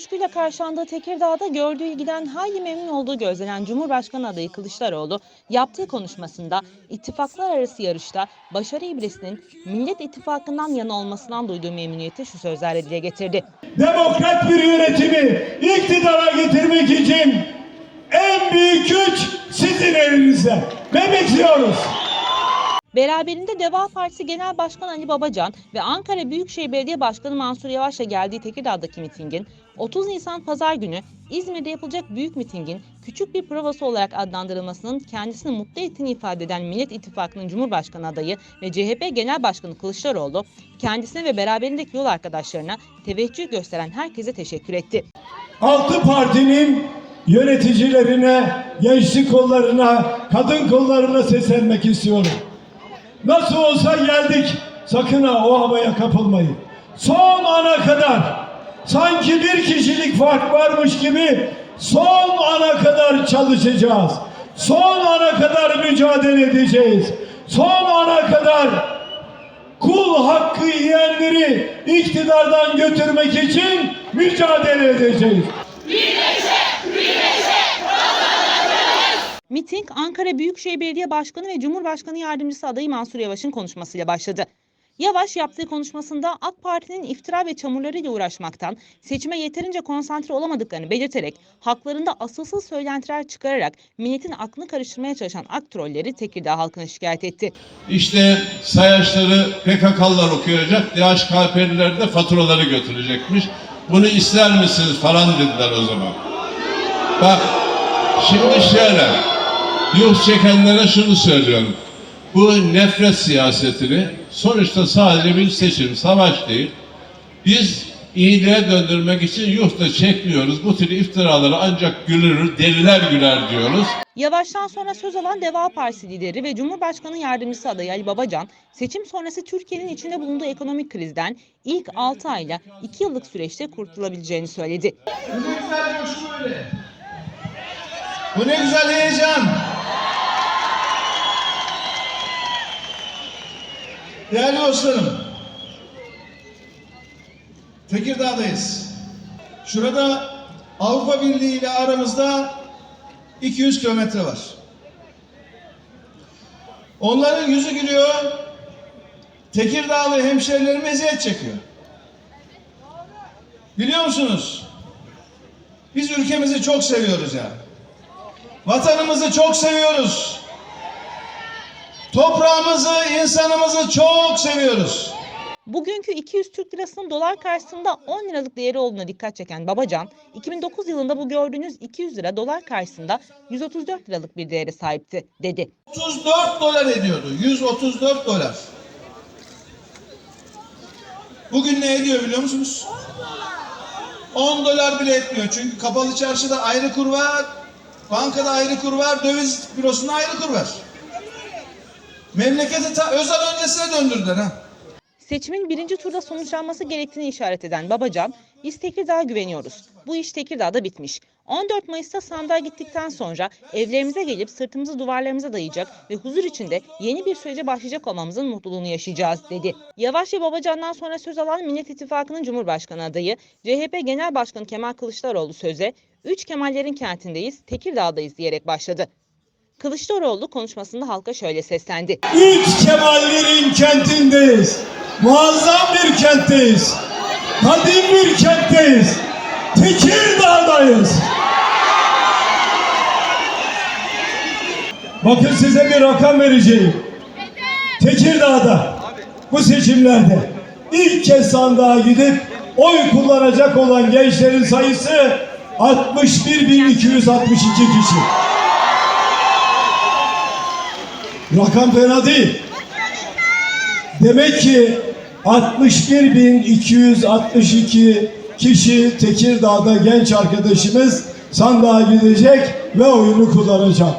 coşkuyla karşılandığı Tekirdağ'da gördüğü ilgiden hayli memnun olduğu gözlenen Cumhurbaşkanı adayı Kılıçdaroğlu yaptığı konuşmasında ittifaklar arası yarışta başarı ibresinin Millet İttifakı'ndan yana olmasından duyduğu memnuniyeti şu sözlerle dile getirdi. demokrat bir yönetimi iktidara getirmek için en büyük güç sizin elinizde. Ne bekliyoruz? Beraberinde Deva Partisi Genel Başkanı Ali Babacan ve Ankara Büyükşehir Belediye Başkanı Mansur Yavaş'la geldiği Tekirdağ'daki mitingin 30 Nisan Pazar günü İzmir'de yapılacak büyük mitingin küçük bir provası olarak adlandırılmasının kendisini mutlu ettiğini ifade eden Millet İttifakı'nın Cumhurbaşkanı adayı ve CHP Genel Başkanı Kılıçdaroğlu kendisine ve beraberindeki yol arkadaşlarına teveccüh gösteren herkese teşekkür etti. Altı partinin yöneticilerine, gençlik kollarına, kadın kollarına seslenmek istiyorum. Nasıl olsa geldik. Sakın ha o havaya kapılmayın. Son ana kadar sanki bir kişilik fark varmış gibi son ana kadar çalışacağız. Son ana kadar mücadele edeceğiz. Son ana kadar kul hakkı yiyenleri iktidardan götürmek için mücadele edeceğiz. Miting Ankara Büyükşehir Belediye Başkanı ve Cumhurbaşkanı Yardımcısı adayı Mansur Yavaş'ın konuşmasıyla başladı. Yavaş yaptığı konuşmasında AK Parti'nin iftira ve çamurlarıyla uğraşmaktan seçime yeterince konsantre olamadıklarını belirterek haklarında asılsız söylentiler çıkararak milletin aklını karıştırmaya çalışan AK trolleri Tekirdağ halkına şikayet etti. İşte sayaçları PKK'lılar okuyacak, DHKP'liler de faturaları götürecekmiş. Bunu ister misiniz falan dediler o zaman. Bak, şimdi şöyle, yuh çekenlere şunu söylüyorum. Bu nefret siyasetini sonuçta sadece bir seçim, savaş değil. Biz iyiliğe döndürmek için yuh da çekmiyoruz. Bu tür iftiraları ancak gülür, deliler güler diyoruz. Yavaş'tan sonra söz alan Deva Partisi lideri ve Cumhurbaşkanı Yardımcısı adayı Ali Babacan, seçim sonrası Türkiye'nin içinde bulunduğu ekonomik krizden ilk 6 ayla 2 yıllık süreçte kurtulabileceğini söyledi. Bu ne güzel coşku böyle. Bu ne güzel heyecan. Değerli dostlarım, Tekirdağ'dayız. Şurada Avrupa Birliği ile aramızda 200 kilometre var. Onların yüzü gülüyor, Tekirdağlı hemşerilerim eziyet çekiyor. Biliyor musunuz? Biz ülkemizi çok seviyoruz ya. Vatanımızı çok seviyoruz. Toprağımızı, insanımızı çok seviyoruz. Bugünkü 200 Türk lirasının dolar karşısında 10 liralık değeri olduğuna dikkat çeken Babacan, 2009 yılında bu gördüğünüz 200 lira dolar karşısında 134 liralık bir değere sahipti, dedi. 34 dolar ediyordu. 134 dolar. Bugün ne ediyor biliyor musunuz? 10 dolar bile etmiyor. Çünkü kapalı çarşıda ayrı kur var, bankada ayrı kur var, döviz bürosunda ayrı kur var. Memleketi ta özel öncesine döndürdüler ha. Seçimin birinci turda sonuçlanması gerektiğini işaret eden Babacan, biz Tekirdağ'a güveniyoruz. Bu iş Tekirdağ'da bitmiş. 14 Mayıs'ta sandığa gittikten sonra evlerimize gelip sırtımızı duvarlarımıza dayayacak ve huzur içinde yeni bir sürece başlayacak olmamızın mutluluğunu yaşayacağız dedi. Yavaş ve Babacan'dan sonra söz alan Millet İttifakı'nın Cumhurbaşkanı adayı CHP Genel Başkanı Kemal Kılıçdaroğlu söze Üç Kemallerin kentindeyiz, Tekirdağ'dayız diyerek başladı. Kılıçdaroğlu konuşmasında halka şöyle seslendi. Üç Kemallerin kentindeyiz. Muazzam bir kentteyiz. Kadim bir kentteyiz. Tekirdağ'dayız. Bakın size bir rakam vereceğim. Tekirdağ'da bu seçimlerde ilk kez sandığa gidip oy kullanacak olan gençlerin sayısı 61.262 kişi. Rakam fena değil. Demek ki 61.262 kişi Tekirdağ'da genç arkadaşımız sandığa gidecek ve oyunu kullanacak.